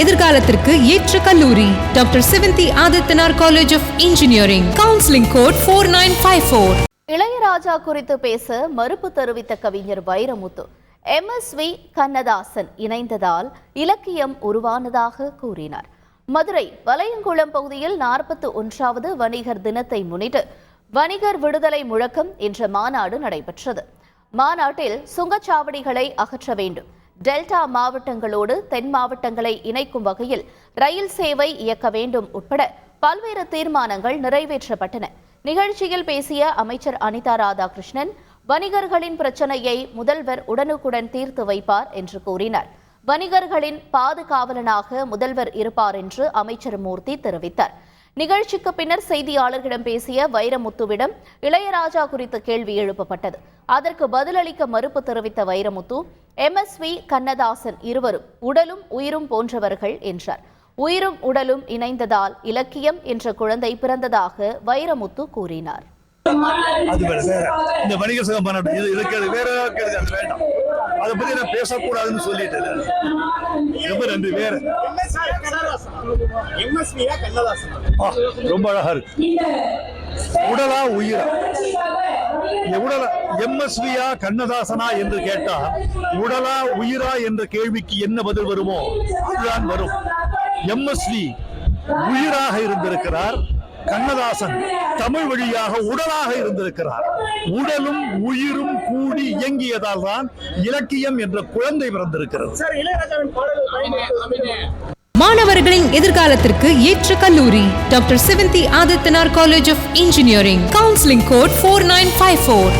எதிர்காலத்திற்கு ஏற்ற கல்லூரி. Doctor Sivanthi Adithanar college of engineering counselling code four nine five four Ilaiyaraaja குறித்து பேச மறுப்பு தெரிவித்த கவிஞர் வைரமுத்து எம்எஸ்வி கண்ணதாசன் இணைந்ததால் இலக்கியம் உருவானதாக கூறினார். மதுரை வலையங்குளம் பகுதியில் நாற்பத்தி ஒன்றாவது வணிகர் தினத்தை முன்னிட்டு வணிகர் விடுதலை முழக்கம் என்ற மாநாடு நடைபெற்றது. மாநாட்டில் சுங்கச்சாவடிகளை அகற்ற வேண்டும். டெல்டா மாவட்டங்களோடு தென் மாவட்டங்களை இணைக்கும் வகையில் ரயில் சேவை இயக்க வேண்டும் உட்பட பல்வேறு தீர்மானங்கள் நிறைவேற்றப்பட்டன. நிகழ்ச்சியில் பேசிய அமைச்சர் அனிதா ராதாகிருஷ்ணன் வணிகர்களின் பிரச்சனையை முதல்வர் உடனுக்குடன் தீர்த்து வைப்பார் என்று கூறினார். வணிகர்களின் பாதுகாவலனாக முதல்வர் இருப்பார் என்று அமைச்சர் மூர்த்தி தெரிவித்தார். நிகழ்ச்சிக்கு பின்னர் செய்தியாளர்களிடம் பேசிய வைரமுத்துவிடம் இளையராஜா குறித்த கேள்வி எழுப்பப்பட்டது. அதற்கு பதிலளிக்க மறுப்பு தெரிவித்த வைரமுத்து எம்எஸ்வி கண்ணதாசன் இருவரும் உடலும் உயிரும் போன்றவர்கள் என்றார். உயிரும் உடலும் இணைந்ததால் இலக்கியம் என்ற குழந்தை பிறந்ததாக வைரமுத்து கூறினார். அது வேற வேற. இந்த வணிகர் சங்கம் மாநாடு இது வேற வேண்டாம். அதை பத்தி நான் பேசக்கூடாதுன்னு சொல்லிட்டேன். நான். ரொம்ப நன்றி வேற. எம்எஸ்வியா கண்ணதாசன். ஆ, ரொம்ப அழகா இருக்கு. உடலா உயிரா? உடலா எம்எஸ்வியா கண்ணதாசனா என்று கேட்டா உடலா உயிரா என்ற கேள்விக்கு என்ன பதில் வருமோ அதுதான் வரும். எம்எஸ்வி உயிராக இருந்திருக்கிறார் கண்ணதாசன் தமிழ் வழியாக உடலாக இருந்திருக்கிறார். உடலும் உயிரும் கூடி இயங்கியதால் தான் இலக்கியம் என்ற குழந்தை பிறந்திருக்கிறது. மாணவர்களின் எதிர்காலத்திற்கு ஏற்ற கல்லூரி. Doctor Sivanthi Adithanar college of engineering counselling code four nine five four